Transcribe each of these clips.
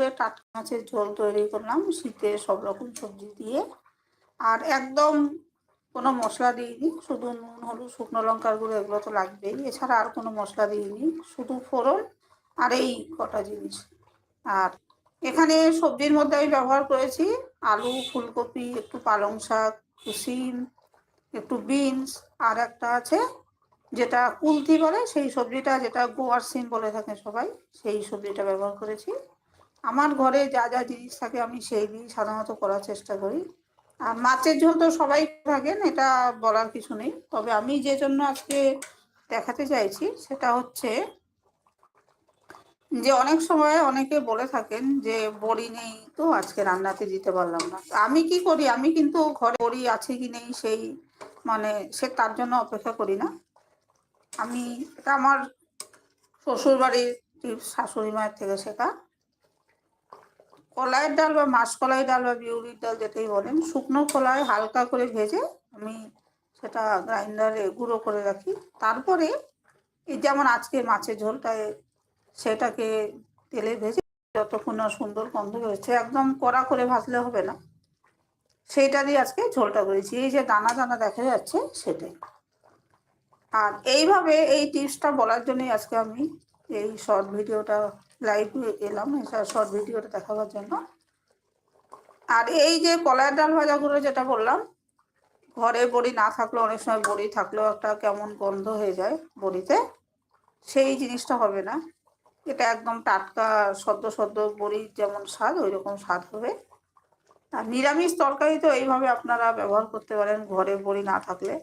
পুকুরে টাটকা মাছের ঝোল তৈরি করলাম, শীতে সব রকম সবজি দিয়ে। আর একদম কোনো মশলা দিইনি, শুধু নুন, হলুদ, শুকনো লঙ্কার গুঁড়ো এগুলো তো লাগবেই। এছাড়া আর কোনো মশলা দিইনি, শুধু ফোড়ন আর এই কটা জিনিস। আর এখানে সবজির মধ্যে আমি ব্যবহার করেছি আলু, ফুলকপি, একটু পালং শাক, একটু সিম, একটু বিনস আর একটা আছে যেটা কুলতি বলে, সেই সবজিটা যেটা গোয়ার সিম বলে থাকে সবাই, সেই সবজিটা ব্যবহার করেছি। আমার ঘরে যা যা জিনিস থাকে আমি সেই দিয়ে সাধারণত করার চেষ্টা করি। আর মাছের ঝোল তো সবাই থাকেন, এটা বলার কিছু নেই। তবে আমি যে জন্য আজকে দেখাতে চাইছি, সেটা হচ্ছে যে অনেক সময় অনেকে বলে থাকেন যে বড়ি নেই তো আজকে রান্নাতে দিতে পারলাম না। আমি কি করি? আমি কিন্তু ঘরে বড়ি আছে কি নেই সেই মানে সে তার জন্য অপেক্ষা করি না। আমি, এটা আমার শ্বশুর বাড়ির শাশুড়ি মায়ের থেকে শেখা। কলাইয়ের ডাল বা মাসকলাই ডাল বা বিউলির ডাল যেটাই বলেন, শুকনো কলাই হালকা করে ভেজে আমি সেটা গ্রাইন্ডারে গুঁড়ো করে রাখি। তারপরে এই যেমন আজকে মাছের ঝোলটায় সেটাকে তেলে ভেজে যতক্ষণ না সুন্দর গন্ধ হয়েছে একদম কড়া করে ভাজলে হবে না। সেইটা দিয়ে আজকে ঝোলটা করেছি। এই যে দানা দানা দেখা যাচ্ছে সেটাই। আর এইভাবে এই টিপসটা বলার জন্যই আজকে আমি এই শর্ট ভিডিওটা লাইভ এলাম শর্ট ভিডিওটা দেখাবার জন্য। আর এই যে কলার ডাল ভাজাগুলো যেটা বললাম, ঘরে বড়ি না থাকলেও, অনেক সময় বড়ি থাকলেও একটা কেমন গন্ধ হয়ে যায় বড়িতে, সেই জিনিসটা হবে না। এটা একদম টাটকা সদ্য সদ্য বড়ির যেমন স্বাদ ওই রকম স্বাদ হবে। আর নিরামিষ তরকারি তো এইভাবে আপনারা ব্যবহার করতে পারেন, ঘরে বড়ি না থাকলে।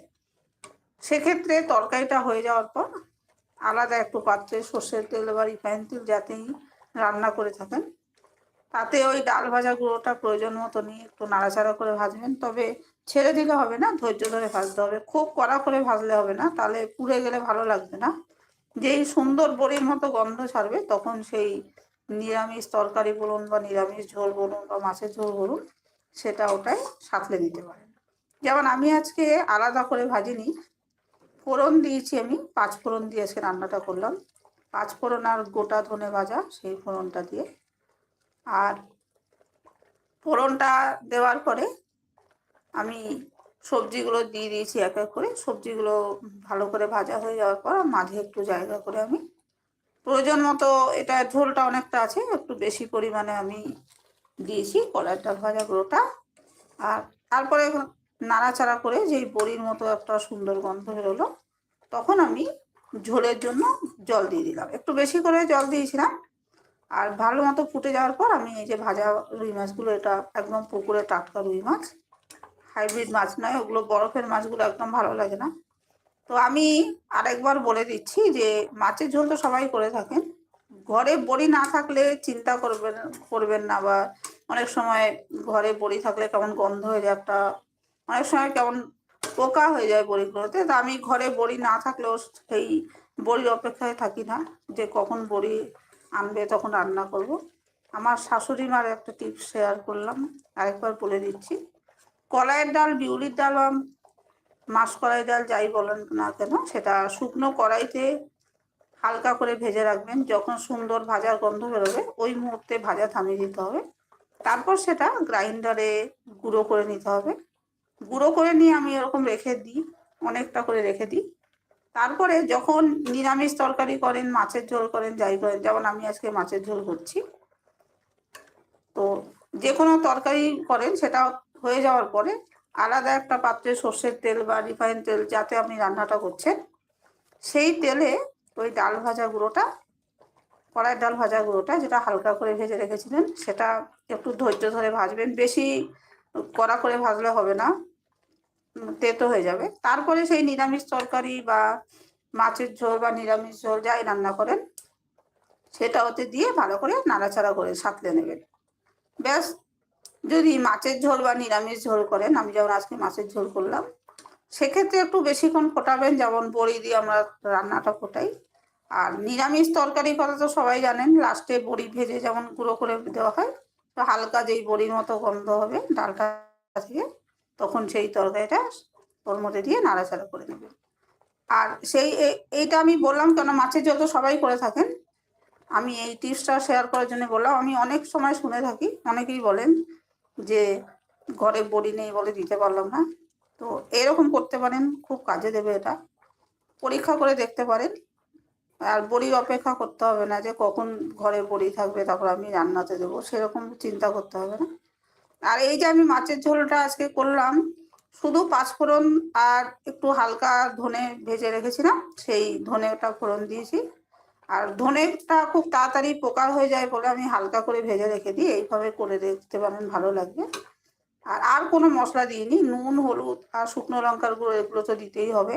সেক্ষেত্রে তরকারিটা হয়ে যাওয়ার পর আলাদা একটু পাত্রে সর্ষের তেল বা রিফাইন তেল যাতেই রান্না করে থাকেন। তাতে ওই ডাল ভাজা গুঁড়োটা প্রয়োজন মতো নিয়ে একটু নাড়াচাড়া করে ভাজবেন। তবে ছেড়ে দিলে হবে না, ধৈর্য ধরে ভাজতে হবে। খুব কড়া করে ভাজলে হবে না, তাহলে পুড়ে গেলে ভালো লাগবে না। যেই সুন্দর বড়ির মতো গন্ধ ছাড়বে, তখন সেই নিরামিষ তরকারি বলুন বা নিরামিষ ঝোল বলুন বা মাছের ঝোল বলুন, সেটা ওটাই সাঁতলে নিতে পারেন। যেমন আমি আজকে আলাদা করে ভাজিনি ফোড়ন দিয়েছি আমি, পাঁচ ফোড়ন দিয়ে আজকে রান্নাটা করলাম। পাঁচ ফোড়ন আর গোটা ধনে ভাজা, সেই ফোড়নটা দিয়ে। আর ফোড়নটা দেওয়ার পরে আমি সবজিগুলো দিয়ে দিয়েছি এক এক করে। সবজিগুলো ভালো করে ভাজা হয়ে যাওয়ার পর মাঝে একটু জায়গা করে আমি প্রয়োজন মতো এটা ঝোলটা অনেকটা আছে, একটু বেশি পরিমাণে আমি দিয়েছি ডাল ভাজা গুঁড়োটা আর তারপরে নাড়াচাড়া করে যেই বড়ির মতো একটা সুন্দর গন্ধ বেরোলো, তখন আমি ঝোলের জন্য জল দিয়ে দিলাম। একটু বেশি করে জল দিয়েছিলাম, আর ভালো মতো ফুটে যাওয়ার পর আমি এই যে ভাজা রুই মাছগুলো, এটা একদম পুকুরে টাটকা রুই মাছ, হাইব্রিড মাছ নয়, ওগুলো বরফের মাছগুলো একদম ভালো লাগে না। তো আমি আরেকবার বলে দিচ্ছি যে মাছের ঝোল তো সবাই করে থাকেন, ঘরে বড়ি না থাকলে চিন্তা করবেন করবেন না বা অনেক সময় ঘরে বড়ি থাকলে কেমন গন্ধ হয়ে যায়, একটা অনেক সময় কেমন পোকা হয়ে যায় বড়িগুলোতে, তা আমি ঘরে বড়ি না থাকলেও সেই বড়ির অপেক্ষায় থাকি না, যে কখন বড়ি আনবে, তখন রান্না করব। আমার শাশুড়ি মার একটা টিপস শেয়ার করলাম, আরেকবার বলে দিচ্ছি। কলাইয়ের ডাল, বিউলির ডাল বা মাছ কলাই ডাল যাই বলেন না কেন, সেটা শুকনো কড়াইতে হালকা করে ভেজে রাখবেন, যখন সুন্দর ভাজার গন্ধ বেরোবে, ওই মুহূর্তে ভাজা থামিয়ে দিতে হবে। তারপর সেটা গ্রাইন্ডারে গুঁড়ো করে নিতে হবে। গুঁড়ো করে নিয়ে আমি এরকম রেখে দিই, অনেকটা করে রেখে দিই। তারপরে যখন নিরামিষ তরকারি করেন, মাছের ঝোল করেন, যাই করেন, যেমন আমি আজকে মাছের ঝোল করছি। তো যে কোনো তরকারি করেন, সেটা হয়ে যাওয়ার পরে আলাদা একটা পাত্রে সর্ষের তেল বা রিফাইন তেল যাতে আপনি রান্নাটা করছেন, সেই তেলে ওই ডাল ভাজা গুঁড়োটা, কড়াই ডাল ভাজা গুঁড়োটা, যেটা হালকা করে ভেজে রেখেছিলেন, সেটা একটু ধৈর্য ধরে ভাজবেন। বেশি কড়া করে ভাজলে হবে না। তেতো হয়ে যাবে। তারপরে সেই নিরামিষ তরকারি বা মাছের ঝোল বা নিরামিষ ঝোল যাই রান্না করেন, সেটা ওতে দিয়ে ভালো করে নাড়াচাড়া করে সাঁতলে নেবেন। ব্যাস, যদি মাছের ঝোল বা নিরামিষ ঝোল করেন, আমি যেমন আজকে মাছের ঝোল করলাম, সেক্ষেত্রে একটু বেশিক্ষণ ফোটাবেন, যেমন বড়ি দিয়ে আমরা রান্নাটা ফোটাই। আর নিরামিষ তরকারি কথা তো সবাই জানেন, লাস্টে বড়ি ভেজে যেমন গুঁড়ো করে দেওয়া হয় তো হালকা যেই বড়ির মতো গন্ধ হবে ডালটা থেকে, তখন সেই তরকারিটা ওর মধ্যে দিয়ে নাড়াচাড়া করে নেবেন আর সেই এইটা আমি বললাম কেন মাছের ঝোল তো সবাই করে থাকেন। আমি এই টিপসটা শেয়ার করার জন্য বললাম, আমি অনেক সময় শুনে থাকি, অনেকেই বলেন যে ঘরে বড়ি নেই বলে দিতে পারলাম না। তো এরকম করতে পারেন, খুব কাজে দেবে এটা। পরীক্ষা করে দেখতে পারেন। আর বড়ির অপেক্ষা করতে হবে না যে কখন ঘরে বড়ি থাকবে, তারপর আমি রান্নাতে দেবো, সেরকম চিন্তা করতে হবে না। আর এই যে আমি মাছের ঝোলটা আজকে করলাম, শুধু পাঁচফোড়ন আর একটু হালকা ধনে ভেজে রেখেছিলাম, সেই ধনেটা ফোড়ন দিয়েছি। আর ধনেটা খুব তাড়াতাড়ি পোকার হয়ে যায় বলে আমি হালকা করে ভেজে রেখে দিই, এইভাবে করে দেখতে পারেন, ভালো লাগবে। আর আর কোনো মশলা দিইনি, নুন, হলুদ আর শুকনো লঙ্কার গুঁড়ো এগুলো তো দিতেই হবে।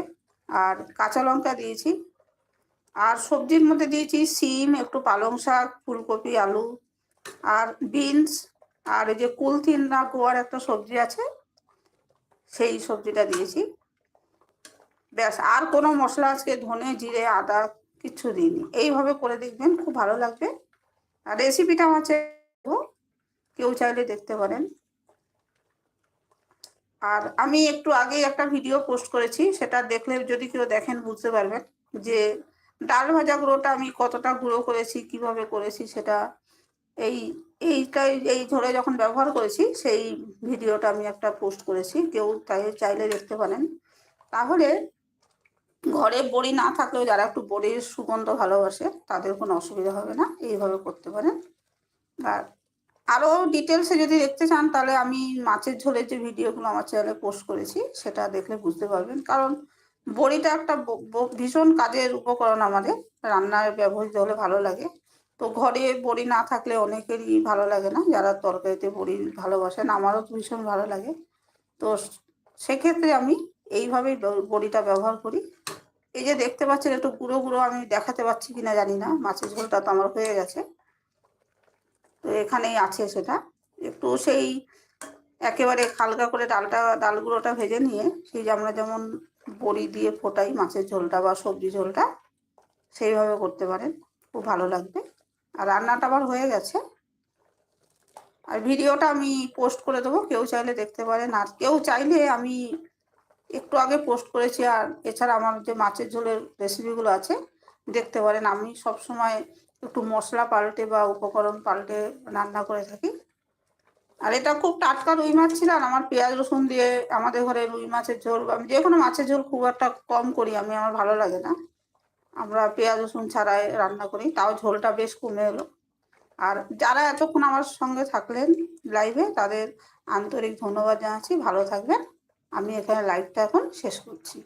আর কাঁচা লঙ্কা দিয়েছি আর সবজির মধ্যে দিয়েছি সিম, একটু পালং শাক, ফুলকপি, আলু আর বিনস। আর এই যে কুলথিন না গোয়ার একটা সবজি আছে, সেই সবজিটা দিয়েছি। ব্যাস, আর কোনো মশলা আজকে ধনে, জিরে, আদা কিচ্ছু দিইনি। এইভাবে করে দেখবেন, খুব ভালো লাগবে। আর রেসিপিটা চেয়ে কেউ চাইলে দেখতে পারেন। আর আমি একটু আগে একটা ভিডিও পোস্ট করেছি, সেটা দেখলে যদি কেউ দেখেন, বুঝতে পারবেন যে ডাল ভাজা গুঁড়োটা আমি কতটা গুঁড়ো করেছি, কীভাবে করেছি সেটা এই, এইটাই, এই ধরে যখন ব্যবহার করেছি সেই ভিডিওটা আমি একটা পোস্ট করেছি, কেউ তাই চাইলে দেখতে পারেন। তাহলে ঘরে বড়ি না থাকলেও যারা একটু বড়ির সুগন্ধ ভালোবাসে তাদের কোনো অসুবিধা হবে না, এইভাবে করতে পারেন। আর আরও ডিটেলসে যদি দেখতে চান তাহলে আমি মাছের ঝোলের যে ভিডিওগুলো আমার চ্যানেলে পোস্ট করেছি সেটা দেখলে বুঝতে পারবেন। কারণ বড়িটা একটা ভীষণ কাজের উপকরণ আমাদের। রান্নায় ব্যবহৃত হলে ভালো লাগে। তো ঘরে বড়ি না থাকলে অনেকেরই ভালো লাগে না, যারা তরকারিতে বড়ি ভালোবাসেন। আমারও ভীষণ ভালো লাগে। তো সেক্ষেত্রে আমি এইভাবেই বড়িটা ব্যবহার করি। এই যে দেখতে পাচ্ছেন, একটু গুঁড়ো গুঁড়ো আমি দেখাতে পাচ্ছি কিনা জানি না। মাছের ঝোলটা তো আমার হয়ে গেছে। তো এখানেই আছে সেটা। একটু সেই একেবারে হালকা করে ডালটা ডাল গুঁড়োটা ভেজে নিয়ে সেই আমরা যেমন বড়ি দিয়ে ফোটাই, মাছের ঝোলটা বা সবজি ঝোলটা, সেইভাবে করতে পারেন। খুব ভালো লাগবে। আর রান্নাটা আবার হয়ে গেছে। আর ভিডিওটা আমি পোস্ট করে দেবো, কেউ চাইলে দেখতে পারেন। আর কেউ চাইলে আমি একটু আগে পোস্ট করেছি, আর এছাড়া আমার যে মাছের ঝোলের রেসিপিগুলো আছে, দেখতে পারেন। আমি সব সময় একটু মশলা পাল্টে বা উপকরণ পাল্টে রান্না করে থাকি। আর এটা খুব টাটকা রুই মাছ ছিল, আর আমার পেঁয়াজ রসুন দিয়ে আমাদের ঘরে রুই মাছের ঝোল আমি যে কোনো মাছের ঝোল খুব একটা কম করি, আমি, আমার ভালো লাগে না। আমরা পেঁয়াজ রসুন ছাড়াই রান্না করি, তাও ঝোলটা বেশ কমে এলো। আর যারা এতক্ষণ আমার সঙ্গে থাকলেন লাইভে তাদের আন্তরিক ধন্যবাদ জানাচ্ছি, ভালো থাকবেন। আমি এখানে লাইভটা এখন শেষ করছি।